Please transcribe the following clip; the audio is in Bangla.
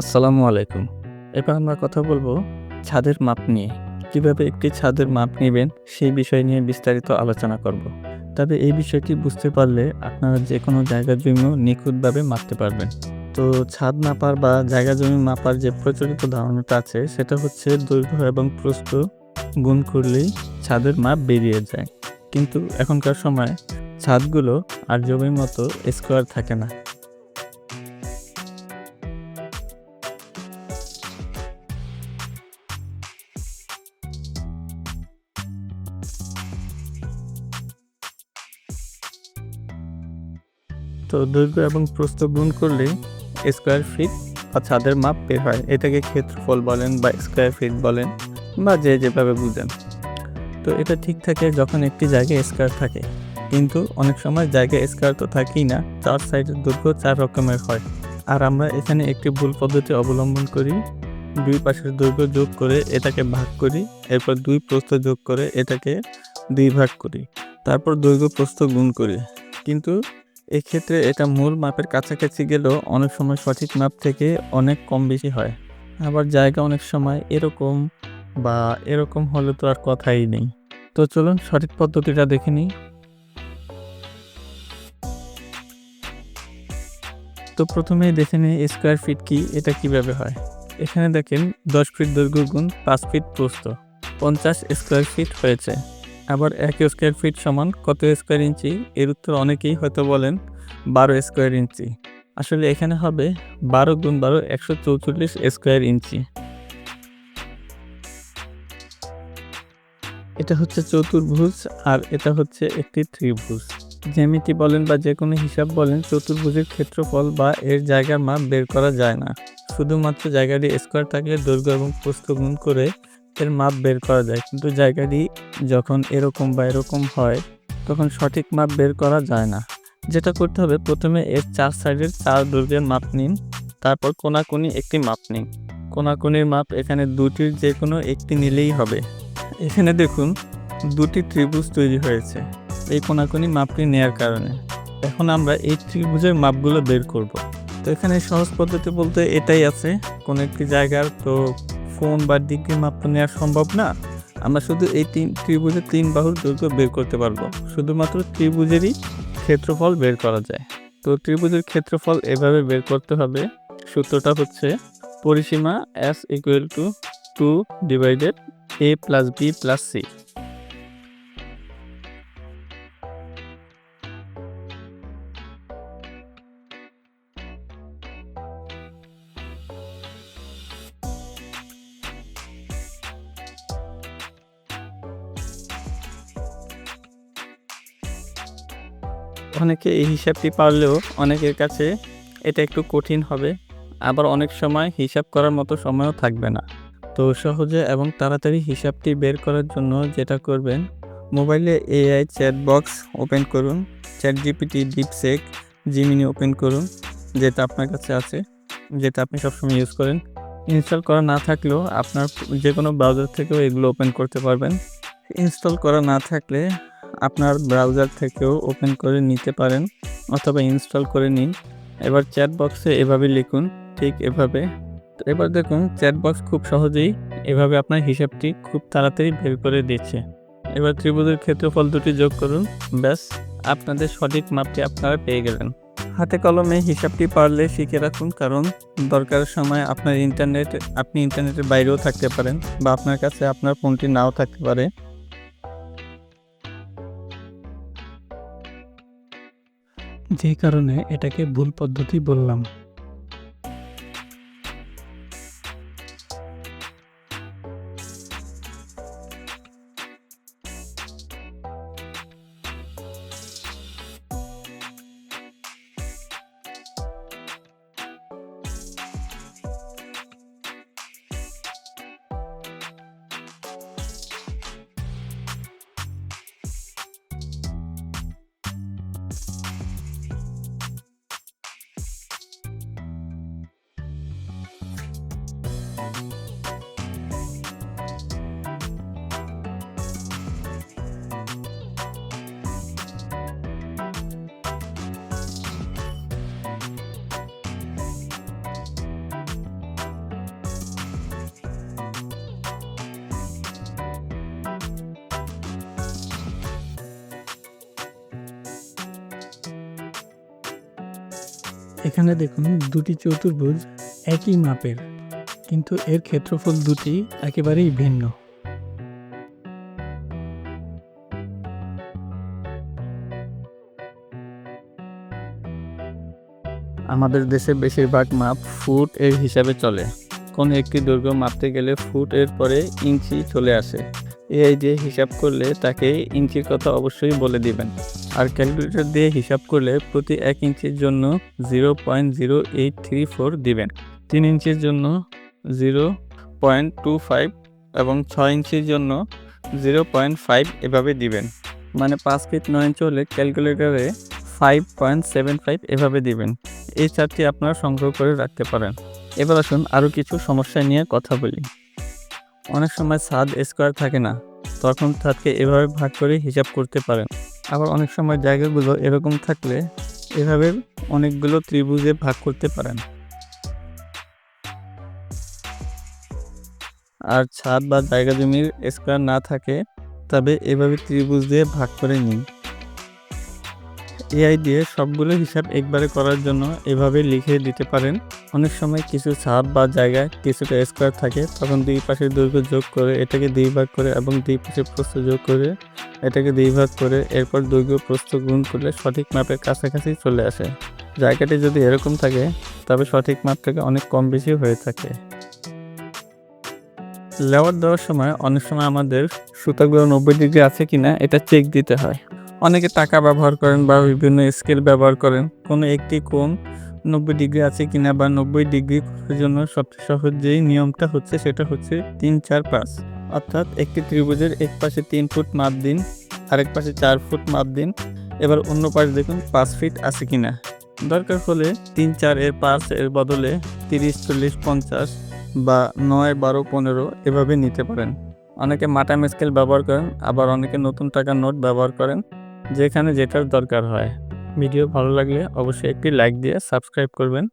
আসসালামু আলাইকুম। এবার আমরা কথা বলব ছাদের মাপ নিয়ে। কীভাবে একটি ছাদের মাপ নেবেন সেই বিষয় নিয়ে বিস্তারিত আলোচনা করব। তবে এই বিষয়টি বুঝতে পারলে আপনারা যে কোনো জায়গা জমিও নিখুঁতভাবে মাপতে পারবেন। তো ছাদ মাপার বা জায়গা জমি মাপার যে প্রচলিত ধারণাটা আছে, সেটা হচ্ছে দৈর্ঘ্য এবং প্রস্থ গুণ করলেই ছাদের মাপ বেরিয়ে যায়। কিন্তু এখনকার সময় ছাদগুলো আর জমির মতো স্কোয়ার থাকে না। তো দৈর্ঘ্য এবং প্রস্থ গুণ করলে স্কোয়ার ফিট বা ছাদের মাপ বের হয়। এটাকে ক্ষেত্রফল বলেন বা স্কোয়ার ফিট বলেন বা যে যেভাবে বুঝেন। তো এটা ঠিক থাকে যখন একটি জায়গায় স্কোয়ার থাকে। কিন্তু অনেক সময় জায়গায় স্কোয়ার তো থাকেই না চার সাইডের দৈর্ঘ্য চার রকমের হয়। আর আমরা এখানে একটি ভুল পদ্ধতি অবলম্বন করি। দুই পাশের দৈর্ঘ্য যোগ করে এটাকে ভাগ করি, এরপর দুই প্রস্থ যোগ করে এটাকে দুই ভাগ করি। তারপর দৈর্ঘ্য প্রস্থ গুণ করি। কিন্তু এক্ষেত্রে এটা মূল মাপের কাছাকাছি গেলেও অনেক সময় সঠিক মাপ থেকে অনেক কম বেশি হয়। আবার জায়গা অনেক সময় এরকম বা এরকম হলে তো আর কথাই নেই। তো চলুন সঠিক পদ্ধতিটা দেখে নিই। তো প্রথমেই দেখে নিই স্কোয়ার ফিট কি, এটা কীভাবে হয়? এখানে দেখেন দশ ফিট দৈর্ঘ্য গুণ পাঁচ ফিট প্রস্থ। পঞ্চাশ স্কোয়ার ফিট হয়েছে। আবার এক স্কোয়ার ফিট সমান কত স্কোয়ার ইঞ্চি? এর উত্তর অনেকেই হয়তো বলেন বারো স্কোয়ার ইঞ্চি। আসলে এখানে হবে বারো গুণ বারো একশো চৌচল্লিশ স্কোয়ার ইঞ্চি। এটা হচ্ছে চতুর্ভুজ আর এটা হচ্ছে একটি ত্রিভুজ। জ্যামিতি বলেন বা যে কোনো হিসাব বলেন, চতুর্ভুজের ক্ষেত্রফল বা এর জায়গার মাপ বের করা যায় না। শুধুমাত্র জায়গাটি স্কোয়ার থাকলে দৈর্ঘ্য এবং প্রস্থ গুণ করে এর মাপ বের করা যায়। কিন্তু জায়গাটি যখন এরকম বা এরকম হয়, তখন সঠিক মাপ বের করা যায় না। যেটা করতে হবে, প্রথমে এর চার সাইডের চার দৈর্ঘ্যের মাপ নিন। তারপর কোনাকুনি একটি মাপ নিন। কোনাকুনির মাপ এখানে দুটির যে কোনো একটি নিলেই হবে। এখানে দেখুন, দুটি ত্রিভুজ তৈরি হয়েছে। এই কোনাকুনি মাপটি নেয়ার কারণে। এখন আমরা এই ত্রিভুজের মাপগুলো বের করব। তো এখানে সহজ পদ্ধতি বলতে এটাই আছে। কোনো একটি জায়গার তো ফোন বা ডিগ্রি তো নেওয়া সম্ভব না, আমরা শুধু এই তিন ত্রিভুজের তিন বাহুর দৈর্ঘ্য বের করতে পারব। শুধুমাত্র ত্রিভুজেরই ক্ষেত্রফল বের করা যায়। তো ত্রিভুজের ক্ষেত্রফল এভাবে বের করতে হবে, সূত্রটা হচ্ছে পরিসীমা s equal to two divided a plus b plus c অনেকে এই হিসাবটি পারলেও অনেকের কাছে এটা একটু কঠিন হবে। আবার অনেক সময় হিসাব করার মতো সময়ও থাকবে না। তো সহজে এবং তাড়াতাড়ি হিসাবটি বের করার জন্য যেটা করবেন, মোবাইলে এআই চ্যাট বক্স ওপেন করুন ChatGPT DeepSeek Gemini open করুন, যেটা আপনার কাছে আছে, যেটা আপনি সবসময় ইউজ করেন। ইনস্টল করা না থাকলেও আপনার যে কোনো ব্রাউজার থেকেও এগুলো ওপেন করতে পারবেন। ইনস্টল করা না থাকলে আপনার ব্রাউজার থেকেও ওপেন করে নিতে পারেন অথবা ইনস্টল করে নিন। এবার চ্যাট বক্সে এভাবে লিখুন, ঠিক এভাবে। এবার দেখুন চ্যাট বক্স খুব সহজেই এভাবে আপনার হিসাবটি খুব তাড়াতাড়ি বের করে দিচ্ছে। এবার ত্রিভুজের ক্ষেত্রফল দুটি যোগ করুন, ব্যাস, আপনাদের সঠিক মাপটি আপনারা পেয়ে গেলেন। হাতে কলমে হিসাবটি পারলে শিখে রাখুন, কারণ দরকারের সময় আপনার ইন্টারনেট আপনি ইন্টারনেটের বাইরেও থাকতে পারেন বা আপনার কাছে আপনার ফোনটি নাও থাকতে পারে। যে কারণে এটাকে ভুল পদ্ধতি বললাম। এখানে দেখুন দুটি চতুর্ভুজ একই মাপের। কিন্তু এর ক্ষেত্রফল দুটি একেবারেই ভিন্ন। আমাদের দেশে বেশিরভাগ মাপ ফুট এর হিসাবে চলে। কোন একটি দৈর্ঘ্য মাপতে গেলে ফুট এর পরে ইঞ্চি চলে আসে। এই দিয়ে হিসাব করলে তাকে ইঞ্চির কথা অবশ্যই বলে দিবেন। আর ক্যালকুলেটর দিয়ে হিসাব করলে প্রতি এক ইঞ্চির জন্য zero point zero eight three four দিবেন। তিন ইঞ্চির জন্য জিরো পয়েন্ট টু ফাইভ এবং ছয় ইঞ্চির জন্য জিরো পয়েন্ট ফাইভ এভাবে দিবেন। মানে পাঁচ ফিট নয় ইঞ্চি হলে ক্যালকুলেটরে ফাইভ পয়েন্ট সেভেন ফাইভ এভাবে দিবেন। এই চারটি আপনারা সংগ্রহ করে রাখতে পারেন। এবার আসুন আরও কিছু সমস্যা নিয়ে কথা বলি। অনেক সময় ছাদ স্কোয়ার থাকে না, তখন ছাদকে এভাবে ভাগ করে হিসাব করতে পারেন। আবার অনেক সময় জায়গাগুলো এরকম থাকলে এভাবে অনেকগুলো ত্রিভুজে ভাগ করতে পারেন। আর ছাদ বা জায়গা জমির স্কোয়ার না থাকে, তবে এভাবে ত্রিভুজ দিয়ে ভাগ করে নিন। এআই দিয়ে সবগুলো হিসাব একবারে করার জন্য এভাবে লিখে দিতে পারেন। অনেক সময় কিছু ছাদ বা জায়গায় কিছুটা স্কোয়ার থাকে, তখন দুই পাশের দৈর্ঘ্য যোগ করে এটাকে দুই ভাগ করে এবং দুই পাশের প্রস্থ যোগ করে এটাকে দুই ভাগ করে এরপর দৈর্ঘ্য প্রস্থ গুণ করলে সঠিক মাপের কাছাকাছি চলে আসে। জায়গাটি যদি এরকম থাকে, তবে সঠিক মাপ থেকে অনেক কম বেশি হয়ে থাকে। লেওয়ার দেওয়ার সময় অনেক সময় আমাদের সুতাগুলো নব্বই ডিগ্রি আছে কিনা এটা চেক দিতে হয়। অনেকে টাকা ব্যবহার করেন বা বিভিন্ন স্কেল ব্যবহার করেন। কোনো একটি কোণ নব্বই ডিগ্রি আছে কিনা বা নব্বই ডিগ্রি জন্য সবচেয়ে সহজ যেই নিয়মটা হচ্ছে সেটা হচ্ছে তিন চার পাঁচ। অর্থাৎ একটি ত্রিভুজের এক পাশে তিন ফুট মাপ দিন, আরেক পাশে চার ফুট মাপ দিন। এবার অন্য পাশে দেখুন পাঁচ ফিট আছে কিনা। দরকার হলে তিন চার এর পাঁচ এর বদলে তিরিশ, চল্লিশ, পঞ্চাশ বা নয়, বারো, পনেরো এভাবে নিতে পারেন। অনেকে মাটাম স্কেল ব্যবহার করেন, আবার অনেকে নতুন টাকার নোট ব্যবহার করেন, যেখানে যেটার দরকার হয়। ভিডিও ভালো লাগলে অবশ্যই একটি লাইক দিয়ে সাবস্ক্রাইব করবেন।